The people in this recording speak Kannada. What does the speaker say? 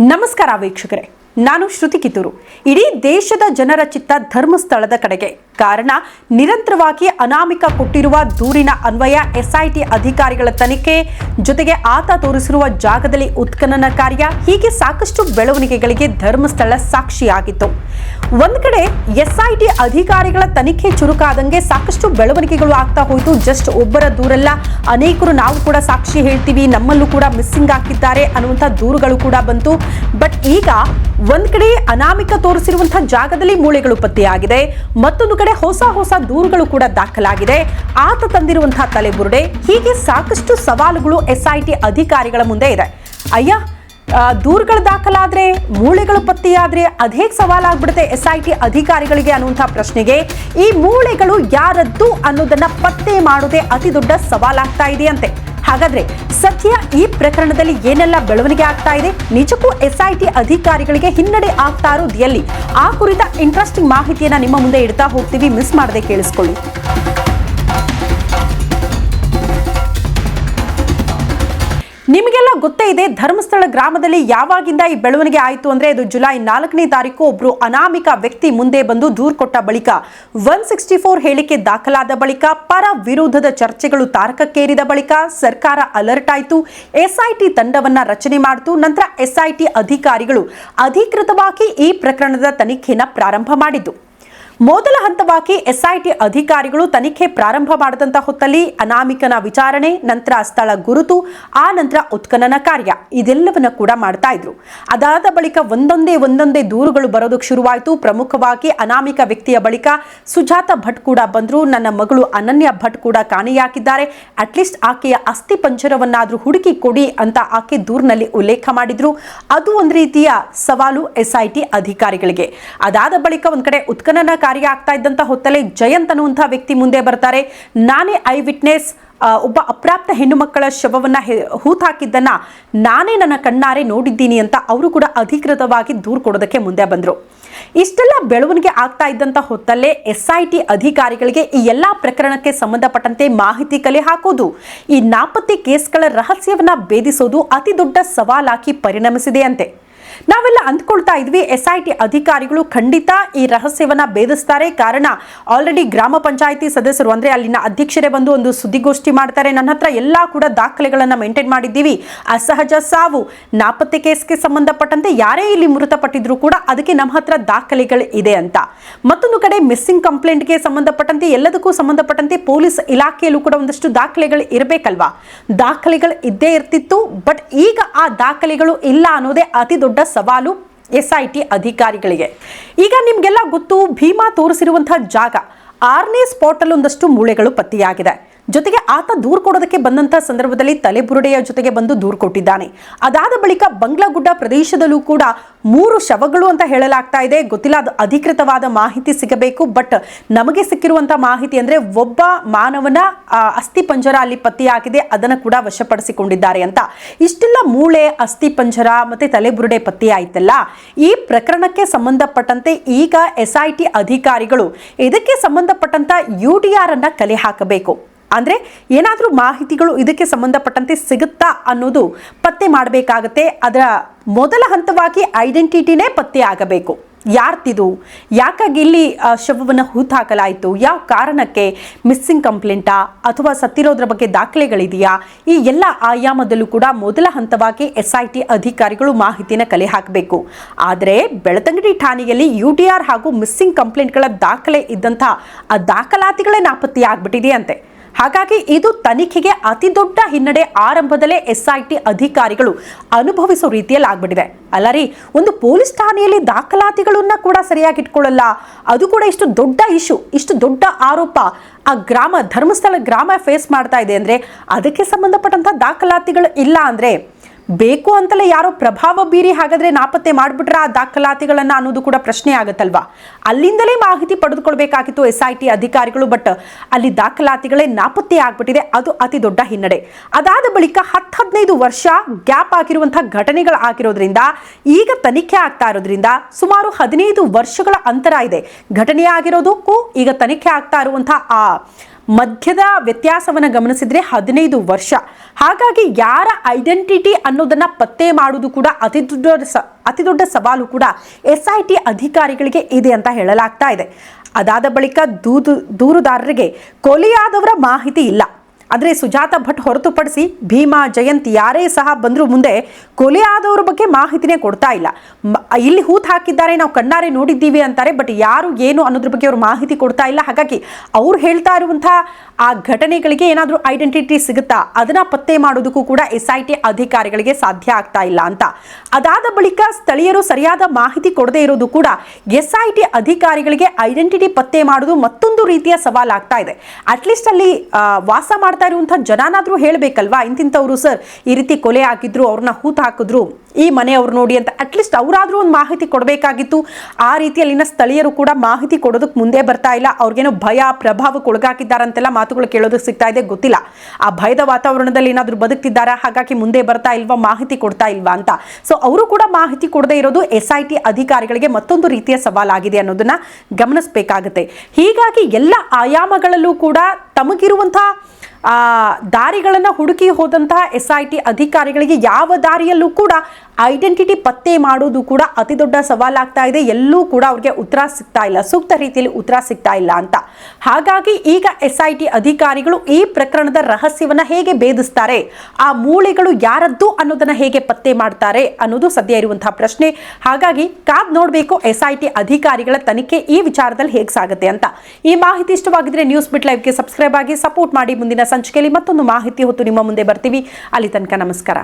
ನಮಸ್ಕಾರ ವೀಕ್ಷಕರೇ ನಾನು ಶ್ರುತಿ ಕಿತ್ತೂರು. ಇಡೀ ದೇಶದ ಜನರ ಚಿತ್ತ ಧರ್ಮಸ್ಥಳದ ಕಡೆಗೆ. ಕಾರಣ ನಿರಂತರವಾಗಿ ಅನಾಮಿಕ ಕೊಟ್ಟಿರುವ ದೂರಿನ ಅನ್ವಯ ಎಸ್ಐಟಿ ಅಧಿಕಾರಿಗಳ ತನಿಖೆ, ಜೊತೆಗೆ ಆತ ತೋರಿಸಿರುವ ಜಾಗದಲ್ಲಿ ಉತ್ಖನನ ಕಾರ್ಯ, ಹೀಗೆ ಸಾಕಷ್ಟು ಬೆಳವಣಿಗೆಗಳಿಗೆ ಧರ್ಮಸ್ಥಳ ಸಾಕ್ಷಿಯಾಗಿತ್ತು. ಒಂದು ಕಡೆ ಎಸ್ಐಟಿ ಅಧಿಕಾರಿಗಳ ತನಿಖೆ ಚುರುಕಾದಂಗೆ ಸಾಕಷ್ಟು ಬೆಳವಣಿಗೆಗಳು ಆಗ್ತಾ ಹೋಯಿತು. ಜಸ್ಟ್ ಒಬ್ಬರ ದೂರಲ್ಲ, ಅನೇಕರು ನಾವು ಕೂಡ ಸಾಕ್ಷಿ ಹೇಳ್ತೀವಿ, ನಮ್ಮಲ್ಲೂ ಕೂಡ ಮಿಸ್ಸಿಂಗ್ ಆಗಿದ್ದಾರೆ ಅನ್ನುವಂಥ ದೂರುಗಳು ಕೂಡ ಬಂತು. ಬಟ್ ಈಗ ಒಂದ್ ಕಡೆ ಅನಾಮಿಕ ತೋರಿಸಿರುವಂತಹ ಜಾಗದಲ್ಲಿ ಮೂಳೆಗಳು ಪತ್ತೆಯಾಗಿದೆ. ಮತ್ತೊಂದು ಕಡೆ ಹೊಸ ಹೊಸ ದೂರುಗಳು ಕೂಡ ದಾಖಲಾಗಿದೆ. ಆತ ತಂದಿರುವಂತಹ ತಲೆಬುರುಡೆ, ಹೀಗೆ ಸಾಕಷ್ಟು ಸವಾಲುಗಳು ಎಸ್ಐಟಿ ಅಧಿಕಾರಿಗಳ ಮುಂದೆ ಇದೆ. ಅಯ್ಯ ದೂರುಗಳು ದಾಖಲಾದ್ರೆ, ಮೂಳೆಗಳು ಪತ್ತೆಯಾದ್ರೆ ಅದೇ ಸವಾಲಾಗ್ಬಿಡುತ್ತೆ ಎಸ್ ಐ ಟಿ ಅಧಿಕಾರಿಗಳಿಗೆ ಅನ್ನುವಂಥ ಪ್ರಶ್ನೆಗೆ. ಈ ಮೂಳೆಗಳು ಯಾರದ್ದು ಅನ್ನೋದನ್ನ ಪತ್ತೆ ಮಾಡೋದೇ ಅತಿ ದೊಡ್ಡ ಸವಾಲಾಗ್ತಾ ಇದೆಯಂತೆ. ಹಾಗಾದ್ರೆ ಸದ್ಯ ಈ ಪ್ರಕರಣದಲ್ಲಿ ಏನೆಲ್ಲ ಬೆಳವಣಿಗೆ ಆಗ್ತಾ ಇದೆ? ನಿಜಕ್ಕೂ ಎಸ್ಐಟಿ ಅಧಿಕಾರಿಗಳಿಗೆ ಹಿನ್ನಡೆ ಆಗ್ತಾ ಇರೋದು ಎಲ್ಲಿ ಆ ಕುರಿತ ಇಂಟ್ರೆಸ್ಟಿಂಗ್ ಮಾಹಿತಿಯನ್ನ ನಿಮ್ಮ ಮುಂದೆ ಇಡ್ತಾ ಹೋಗ್ತೀವಿ. ಮಿಸ್ ಮಾಡದೆ ಕೇಳಿಸ್ಕೊಳ್ಳಿ. ನಿಮಗೆಲ್ಲ ಗೊತ್ತೇ ಇದೆ, ಧರ್ಮಸ್ಥಳ ಗ್ರಾಮದಲ್ಲಿ ಯಾವಾಗಿಂದ ಈ ಬೆಳವಣಿಗೆ ಆಯಿತು ಅಂದ್ರೆ ಇದು ಜುಲೈ ನಾಲ್ಕನೇ ತಾರೀಕು ಒಬ್ಬರು ಅನಾಮಿಕ ವ್ಯಕ್ತಿ ಮುಂದೆ ಬಂದು ದೂರು ಕೊಟ್ಟ ಬಳಿಕ ಒನ್ ಸಿಕ್ಸ್ಟಿ ಫೋರ್ ಹೇಳಿಕೆ ದಾಖಲಾದ ಬಳಿಕ ಪರ ವಿರೋಧದ ಚರ್ಚೆಗಳು ತಾರಕಕ್ಕೇರಿದ ಬಳಿಕ ಸರ್ಕಾರ ಅಲರ್ಟ್ ಆಯಿತು. ಎಸ್ಐಟಿ ತಂಡವನ್ನ ರಚನೆ ಮಾಡಿತು. ನಂತರ ಎಸ್ಐಟಿ ಅಧಿಕಾರಿಗಳು ಅಧಿಕೃತವಾಗಿ ಈ ಪ್ರಕರಣದ ತನಿಖೆನ ಪ್ರಾರಂಭ ಮಾಡಿದ್ದು. ಮೊದಲ ಹಂತವಾಗಿ ಎಸ್ಐಟಿ ಅಧಿಕಾರಿಗಳು ತನಿಖೆ ಪ್ರಾರಂಭ ಮಾಡಿದಂತಹ ಹೊತ್ತಲ್ಲಿ ಅನಾಮಿಕನ ವಿಚಾರಣೆ, ನಂತರ ಸ್ಥಳ ಗುರುತು, ಆ ನಂತರ ಉತ್ಖನನ ಕಾರ್ಯ ಇದೆಲ್ಲವನ್ನ ಕೂಡ ಮಾಡ್ತಾ ಇದ್ರು. ಅದಾದ ಬಳಿಕ ಒಂದೊಂದೇ ಒಂದೊಂದೇ ದೂರುಗಳು ಬರೋದಕ್ಕೆ ಶುರುವಾಯಿತು. ಪ್ರಮುಖವಾಗಿ ಅನಾಮಿಕ ವ್ಯಕ್ತಿಯ ಬಳಿಕ ಸುಜಾತ ಭಟ್ ಕೂಡ ಬಂದ್ರು. ನನ್ನ ಮಗಳು ಅನನ್ಯ ಭಟ್ ಕೂಡ ಕಾಣೆಯಾಗಿದ್ದಾರೆ. ಅಟ್ಲೀಸ್ಟ್ ಆಕೆಯ ಅಸ್ಥಿ ಪಂಜರವನ್ನಾದ್ರೂ ಹುಡುಕಿ ಕೊಡಿ ಅಂತ ಆಕೆ ದೂರಿನಲ್ಲಿ ಉಲ್ಲೇಖ ಮಾಡಿದ್ರು. ಅದು ಒಂದು ರೀತಿಯ ಸವಾಲು ಎಸ್ಐಟಿ ಅಧಿಕಾರಿಗಳಿಗೆ. ಅದಾದ ಬಳಿಕ ಒಂದ್ ಕಡೆ ಉತ್ಖನನ ಆಗ್ತಾ ಇದ್ದಂತ ಹೊತ್ತಲ್ಲೇ ಜಯಂತ್ ಅನ್ನುವಂತಹ ವ್ಯಕ್ತಿ ಮುಂದೆ ಬರ್ತಾರೆ. ನಾನೇ ಐ ವಿಟ್ನೆಸ್ ಒಬ್ಬ ಅಪ್ರಾಪ್ತ ಹೆಣ್ಣು ಮಕ್ಕಳ ಶವವನ್ನ ಹೆ- ಹೂತಾಕಿದ್ದನ್ನ ನಾನೇ ನನ್ನ ಕಣ್ಣಾರೆ ನೋಡಿದ್ದೀನಿ ಅಂತ ಅವರು ಕೂಡ ಅಧಿಕೃತವಾಗಿ ದೂರು ಕೊಡೋದಕ್ಕೆ ಮುಂದೆ ಬಂದ್ರು. ಇಷ್ಟೆಲ್ಲ ಬೆಳವಣಿಗೆ ಆಗ್ತಾ ಇದ್ದಂತ ಹೊತ್ತಲ್ಲೇ ಎಸ್ ಐ ಟಿ ಅಧಿಕಾರಿಗಳಿಗೆ ಈ ಎಲ್ಲಾ ಪ್ರಕರಣಕ್ಕೆ ಸಂಬಂಧಪಟ್ಟಂತೆ ಮಾಹಿತಿ ಕಲೆ ಹಾಕೋದು, ಈ ನಾಪತ್ತೆ ಕೇಸ್ಗಳ ರಹಸ್ಯವನ್ನ ಭೇದಿಸೋದು ಅತಿ ದೊಡ್ಡ ಸವಾಲಾಗಿ ಪರಿಣಮಿಸಿದೆ ಅಂತೆ. ನಾವೆಲ್ಲ ಅಂದ್ಕೊಳ್ತಾ ಇದ್ವಿ ಎಸ್ ಐ ಟಿ ಅಧಿಕಾರಿಗಳು ಖಂಡಿತ ಈ ರಹಸ್ಯವನ್ನ ಭೇದಿಸ್ತಾರೆ. ಕಾರಣ ಆಲ್ರೆಡಿ ಗ್ರಾಮ ಪಂಚಾಯಿತಿ ಸದಸ್ಯರು, ಅಂದ್ರೆ ಅಲ್ಲಿನ ಅಧ್ಯಕ್ಷರೇ ಬಂದು ಒಂದು ಸುದ್ದಿಗೋಷ್ಠಿ ಮಾಡ್ತಾರೆ. ನನ್ನ ಹತ್ರ ಎಲ್ಲಾ ಕೂಡ ದಾಖಲೆಗಳನ್ನ ಮೇಂಟೈನ್ ಮಾಡಿದ್ದೀವಿ. ಅಸಹಜ ಸಾವು, ನಾಪತ್ತೆ ಕೇಸ್ಗೆ ಸಂಬಂಧಪಟ್ಟಂತೆ ಯಾರೇ ಇಲ್ಲಿ ಮೃತಪಟ್ಟಿದ್ರು ಕೂಡ ಅದಕ್ಕೆ ನಮ್ಮ ಹತ್ರ ದಾಖಲೆಗಳು ಇದೆ ಅಂತ. ಮತ್ತೊಂದು ಕಡೆ ಮಿಸ್ಸಿಂಗ್ ಕಂಪ್ಲೇಂಟ್ಗೆ ಸಂಬಂಧಪಟ್ಟಂತೆ, ಎಲ್ಲದಕ್ಕೂ ಸಂಬಂಧಪಟ್ಟಂತೆ ಪೊಲೀಸ್ ಇಲಾಖೆಯಲ್ಲೂ ಕೂಡ ಒಂದಷ್ಟು ದಾಖಲೆಗಳು ಇರಬೇಕಲ್ವಾ? ದಾಖಲೆಗಳು ಇದ್ದೇ ಇರ್ತಿತ್ತು ಬಟ್ ಈಗ ಆ ದಾಖಲೆಗಳು ಇಲ್ಲ ಅನ್ನೋದೇ ಅತಿ ದೊಡ್ಡ ಸವಾಲು ಎಸ್ ಐ ಟಿ ಅಧಿಕಾರಿಗಳಿಗೆ. ಈಗ ನಿಮ್ಗೆಲ್ಲ ಗೊತ್ತು ಭೀಮಾ ತೋರಿಸಿರುವಂತಹ ಜಾಗ ಆರನೇ ಸ್ಪಾಟ್ ಅಲ್ಲಿ ಒಂದಷ್ಟು ಮೂಳೆಗಳು ಪತ್ತೆಯಾಗಿದೆ. ಜೊತೆಗೆ ಆತ ದೂರು ಕೊಡೋದಕ್ಕೆ ಬಂದಂತಹ ಸಂದರ್ಭದಲ್ಲಿ ತಲೆಬುರುಡೆಯ ಜೊತೆಗೆ ಬಂದು ದೂರು ಕೊಟ್ಟಿದ್ದಾನೆ. ಅದಾದ ಬಳಿಕ ಬಂಗ್ಲಾಗುಡ್ಡ ಪ್ರದೇಶದಲ್ಲೂ ಕೂಡ ಮೂರು ಶವಗಳು ಅಂತ ಹೇಳಲಾಗ್ತಾ ಇದೆ. ಗೊತ್ತಿಲ್ಲ, ಅದು ಅಧಿಕೃತವಾದ ಮಾಹಿತಿ ಸಿಗಬೇಕು, ಬಟ್ ನಮಗೆ ಸಿಕ್ಕಿರುವಂತಹ ಮಾಹಿತಿ ಅಂದ್ರೆ ಒಬ್ಬ ಮಾನವನ ಅಸ್ಥಿ ಪಂಜರ ಅಲ್ಲಿ ಪತ್ತೆಯಾಗಿದೆ, ಅದನ್ನು ಕೂಡ ವಶಪಡಿಸಿಕೊಂಡಿದ್ದಾರೆ ಅಂತ. ಇಷ್ಟೆಲ್ಲ ಮೂಳೆ, ಅಸ್ಥಿ ಪಂಜರ ಮತ್ತೆ ತಲೆಬುರುಡೆ ಪತ್ತೆಯಾಯ್ತಲ್ಲ. ಈ ಪ್ರಕರಣಕ್ಕೆ ಸಂಬಂಧಪಟ್ಟಂತೆ ಈಗ ಎಸ್ ಐ ಟಿ ಅಧಿಕಾರಿಗಳು ಇದಕ್ಕೆ ಸಂಬಂಧಪಟ್ಟಂತ ಯು ಆರ್ ಅನ್ನ ಕಲೆ ಹಾಕಬೇಕು. ಅಂದ್ರೆ ಏನಾದರೂ ಮಾಹಿತಿಗಳು ಇದಕ್ಕೆ ಸಂಬಂಧಪಟ್ಟಂತೆ ಸಿಗುತ್ತಾ ಅನ್ನೋದು ಪತ್ತೆ ಮಾಡಬೇಕಾಗತ್ತೆ. ಅದರ ಮೊದಲ ಹಂತವಾಗಿ ಐಡೆಂಟಿಟಿನೇ ಪತ್ತೆ ಆಗಬೇಕು. ಯಾರ್ತಿದು? ಯಾಕಾಗಿ ಇಲ್ಲಿ ಶವವನ್ನು ಹೂತಾಕಲಾಯಿತು ಯಾವ ಕಾರಣಕ್ಕೆ? ಮಿಸ್ಸಿಂಗ್ ಕಂಪ್ಲೇಂಟಾ ಅಥವಾ ಸತ್ತಿರೋದ್ರ ಬಗ್ಗೆ ದಾಖಲೆಗಳಿದೆಯಾ? ಈ ಎಲ್ಲ ಆಯಾಮದಲ್ಲೂ ಕೂಡ ಮೊದಲ ಹಂತವಾಗಿ ಎಸ್ ಐ ಟಿ ಅಧಿಕಾರಿಗಳು ಮಾಹಿತಿನ ಕಲೆ ಹಾಕಬೇಕು. ಆದರೆ ಬೆಳತಂಗಡಿ ಠಾಣೆಯಲ್ಲಿ ಯು ಟಿ ಆರ್ ಹಾಗೂ ಮಿಸ್ಸಿಂಗ್ ಕಂಪ್ಲೇಂಟ್ಗಳ ದಾಖಲೆ ಇದ್ದಂಥ ಆ ದಾಖಲಾತಿಗಳೇ ನಾಪತ್ತೆಯಾಗ್ಬಿಟ್ಟಿದೆಯಂತೆ. ಹಾಗಾಗಿ ಇದು ತನಿಖೆಗೆ ಅತಿ ದೊಡ್ಡ ಹಿನ್ನಡೆ ಆರಂಭದಲ್ಲೇ ಎಸ್ಐಟಿ ಅಧಿಕಾರಿಗಳು ಅನುಭವಿಸೋ ರೀತಿಯಲ್ಲಿ ಆಗ್ಬಿಟ್ಟಿದೆ. ಅಲ್ಲ ರೀ ಒಂದು ಪೊಲೀಸ್ ಠಾಣೆಯಲ್ಲಿ ದಾಖಲಾತಿಗಳನ್ನ ಕೂಡ ಸರಿಯಾಗಿ ಇಟ್ಕೊಳ್ಳಲ್ಲ ಅದು ಕೂಡ ಇಷ್ಟು ದೊಡ್ಡ ಇಶ್ಯೂ, ಇಷ್ಟು ದೊಡ್ಡ ಆರೋಪ ಆ ಗ್ರಾಮ ಧರ್ಮಸ್ಥಳ ಗ್ರಾಮ ಫೇಸ್ ಮಾಡ್ತಾ ಇದೆ ಅಂದ್ರೆ ಅದಕ್ಕೆ ಸಂಬಂಧಪಟ್ಟಂತ ದಾಖಲಾತಿಗಳು ಇಲ್ಲ ಅಂದ್ರೆ ಬೇಕು ಅಂತಲೇ ಯಾರೋ ಪ್ರಭಾವ ಬೀರಿ ಹಾಗಾದ್ರೆ ನಾಪತ್ತೆ ಮಾಡಿಬಿಟ್ರ ಆ ದಾಖಲಾತಿಗಳನ್ನು ಅನ್ನೋದು ಕೂಡ ಪ್ರಶ್ನೆ ಆಗುತ್ತಲ್ವಾ? ಅಲ್ಲಿಂದಲೇ ಮಾಹಿತಿ ಪಡೆದುಕೊಳ್ಬೇಕಾಗಿತ್ತು ಎಸ್ ಐ ಟಿ ಅಧಿಕಾರಿಗಳು, ಬಟ್ ಅಲ್ಲಿ ದಾಖಲಾತಿಗಳೇ ನಾಪತ್ತೆ ಆಗ್ಬಿಟ್ಟಿದೆ. ಅದು ಅತಿ ದೊಡ್ಡ ಹಿನ್ನಡೆ. ಅದಾದ ಬಳಿಕ ಹತ್ತು ಹದಿನೈದು ವರ್ಷ ಗ್ಯಾಪ್ ಆಗಿರುವಂತಹ ಘಟನೆಗಳು ಆಗಿರೋದ್ರಿಂದ, ಈಗ ತನಿಖೆ ಆಗ್ತಾ ಇರೋದ್ರಿಂದ ಸುಮಾರು ಹದಿನೈದು ವರ್ಷಗಳ ಅಂತರ ಇದೆ. ಘಟನೆ ಆಗಿರೋದಕ್ಕೂ ಈಗ ತನಿಖೆ ಆಗ್ತಾ ಇರುವಂತಹ ಆ ಮಧ್ಯದ ವ್ಯತ್ಯಾಸವನ್ನು ಗಮನಿಸಿದ್ರೆ ಹದಿನೈದು ವರ್ಷ. ಹಾಗಾಗಿ ಯಾರ ಐಡೆಂಟಿಟಿ ಅನ್ನೋದನ್ನು ಪತ್ತೆ ಮಾಡುವುದು ಕೂಡ ಅತಿ ದೊಡ್ಡ ಸ- ಅತಿ ದೊಡ್ಡ ಸವಾಲು ಕೂಡ ಎಸ್ ಐ ಟಿ ಅಧಿಕಾರಿಗಳಿಗೆ ಇದೆ ಅಂತ ಹೇಳಲಾಗ್ತಾ ಇದೆ. ಅದಾದ ಬಳಿಕ ದೂದು, ದೂರುದಾರರಿಗೆ ಕೊಲೆಯಾದವರ ಮಾಹಿತಿ ಇಲ್ಲ. ಆದರೆ ಸುಜಾತ ಭಟ್ ಹೊರತುಪಡಿಸಿ ಭೀಮಾ, ಜಯಂತ್ ಯಾರೇ ಸಹ ಬಂದರೂ ಮುಂದೆ ಕೊಲೆ ಆದವ್ರ ಬಗ್ಗೆ ಮಾಹಿತಿನೇ ಕೊಡ್ತಾ ಇಲ್ಲ. ಇಲ್ಲಿ ಹೂತ್ ಹಾಕಿದ್ದಾರೆ, ನಾವು ಕಣ್ಣಾರೆ ನೋಡಿದ್ದೀವಿ ಅಂತಾರೆ, ಬಟ್ ಯಾರು ಏನು ಅನ್ನೋದ್ರ ಬಗ್ಗೆ ಅವರು ಮಾಹಿತಿ ಕೊಡ್ತಾ ಇಲ್ಲ. ಹಾಗಾಗಿ ಅವ್ರು ಹೇಳ್ತಾ ಇರುವಂತಹ ಆ ಘಟನೆಗಳಿಗೆ ಏನಾದರೂ ಐಡೆಂಟಿಟಿ ಸಿಗುತ್ತಾ? ಅದನ್ನ ಪತ್ತೆ ಮಾಡೋದಕ್ಕೂ ಕೂಡ ಎಸ್ ಐ ಟಿ ಅಧಿಕಾರಿಗಳಿಗೆ ಸಾಧ್ಯ ಆಗ್ತಾ ಇಲ್ಲ ಅಂತ. ಅದಾದ ಬಳಿಕ ಸ್ಥಳೀಯರು ಸರಿಯಾದ ಮಾಹಿತಿ ಕೊಡದೇ ಇರೋದು ಕೂಡ ಎಸ್ ಐ ಟಿ ಅಧಿಕಾರಿಗಳಿಗೆ ಐಡೆಂಟಿಟಿ ಪತ್ತೆ ಮಾಡೋದು ಮತ್ತೊಂದು ರೀತಿಯ ಸವಾಲಾಗ್ತಾ ಇದೆ. ಅಟ್ಲೀಸ್ಟ್ ಅಲ್ಲಿ ವಾಸ ಮಾಡ್ತಾ ಇರುವಂತಹ ಜನನಾದ್ರೂ ಹೇಳ್ಬೇಕಲ್ವಾ? ಇಂತಿಂಥವ್ರು ಸರ್, ಈ ರೀತಿ ಕೊಲೆ ಆಗಿದ್ರು, ಅವ್ರನ್ನ ಹೂತ್ ಹಾಕಿದ್ರು, ಈ ಮನೆಯವ್ರು ನೋಡಿ ಅಂತ ಅಟ್ಲೀಸ್ಟ್ ಅವರಾದ್ರೂ ಒಂದು ಮಾಹಿತಿ ಕೊಡಬೇಕಾಗಿತ್ತು. ಆ ರೀತಿಯಲ್ಲಿನ ಸ್ಥಳೀಯರು ಕೂಡ ಮಾಹಿತಿ ಕೊಡೋದಕ್ಕೆ ಮುಂದೆ ಬರ್ತಾ ಇಲ್ಲ. ಅವ್ರಿಗೇನೋ ಭಯ, ಪ್ರಭಾವಕ್ಕೆ ಒಳಗಾಕಿದ್ದಾರಂತೆಲ್ಲ ಮಾತುಗಳು ಕೇಳೋದಕ್ಕೆ ಸಿಗ್ತಾ ಇದೆ, ಗೊತ್ತಿಲ್ಲ. ಆ ಭಯದ ವಾತಾವರಣದಲ್ಲಿ ಏನಾದರೂ ಬದುಕ್ತಿದ್ದಾರಾ? ಹಾಗಾಗಿ ಮುಂದೆ ಬರ್ತಾ ಇಲ್ವಾ, ಮಾಹಿತಿ ಕೊಡ್ತಾ ಇಲ್ವಾ ಅಂತ. ಸೊ ಅವರು ಕೂಡ ಮಾಹಿತಿ ಕೊಡದೇ ಇರೋದು ಎಸ್ ಐ ಟಿ ಅಧಿಕಾರಿಗಳಿಗೆ ಮತ್ತೊಂದು ರೀತಿಯ ಸವಾಲಾಗಿದೆ ಅನ್ನೋದನ್ನ ಗಮನಿಸಬೇಕಾಗುತ್ತೆ. ಹೀಗಾಗಿ ಎಲ್ಲ ಆಯಾಮಗಳಲ್ಲೂ ಕೂಡ ತಮಗಿರುವಂತಹ ದಾರಿಗಳನ್ನು ಹುಡುಕಿ ಹೋದಂತಹ ಎಸ್ ಐ ಟಿ ಅಧಿಕಾರಿಗಳಿಗೆ ಯಾವ ದಾರಿಯಲ್ಲೂ ಕೂಡ ಐಡೆಂಟಿಟಿ ಪತ್ತೆ ಮಾಡೋದು ಕೂಡ ಅತಿ ದೊಡ್ಡ ಸವಾಲಾಗ್ತಾ ಇದೆ. ಎಲ್ಲೂ ಕೂಡ ಅವ್ರಿಗೆ ಉತ್ತರ ಸಿಗ್ತಾ ಇಲ್ಲ. ಸೂಕ್ತ ರೀತಿಯಲ್ಲಿ ಉತ್ತರ ಸಿಗ್ತಾ ಇಲ್ಲ ಅಂತ. ಹಾಗಾಗಿ ಈಗ ಎಸ್ ಐ ಟಿ ಅಧಿಕಾರಿಗಳು ಈ ಪ್ರಕರಣದ ರಹಸ್ಯವನ್ನ ಹೇಗೆ ಭೇದಿಸ್ತಾರೆ? ಆ ಮೂಳೆಗಳು ಯಾರದ್ದು ಅನ್ನೋದನ್ನ ಹೇಗೆ ಪತ್ತೆ ಮಾಡ್ತಾರೆ ಅನ್ನೋದು ಸದ್ಯ ಇರುವಂತಹ ಪ್ರಶ್ನೆ. ಹಾಗಾಗಿ ಕಾದ್ ನೋಡಬೇಕು ಎಸ್ ಐ ಟಿ ಅಧಿಕಾರಿಗಳ ತನಿಖೆ ಈ ವಿಚಾರದಲ್ಲಿ ಹೇಗೆ ಸಾಗುತ್ತೆ ಅಂತ. ಈ ಮಾಹಿತಿ ಇಷ್ಟವಾಗಿದ್ರೆ ನ್ಯೂಸ್ ಬಿಟ್ ಲೈವ್ಗೆ ಸಬ್ಸ್ಕ್ರೈಬ್ ಆಗಿ ಸಪೋರ್ಟ್ ಮಾಡಿ. ಮುಂದಿನ ಸಂಚಿಕೆಯಲ್ಲಿ ಮತ್ತೊಂದು ಮಾಹಿತಿ ಹೊತ್ತು ನಿಮ್ಮ ಮುಂದೆ ಬರ್ತೀವಿ. ಅಲ್ಲಿ ತನಕ ನಮಸ್ಕಾರ.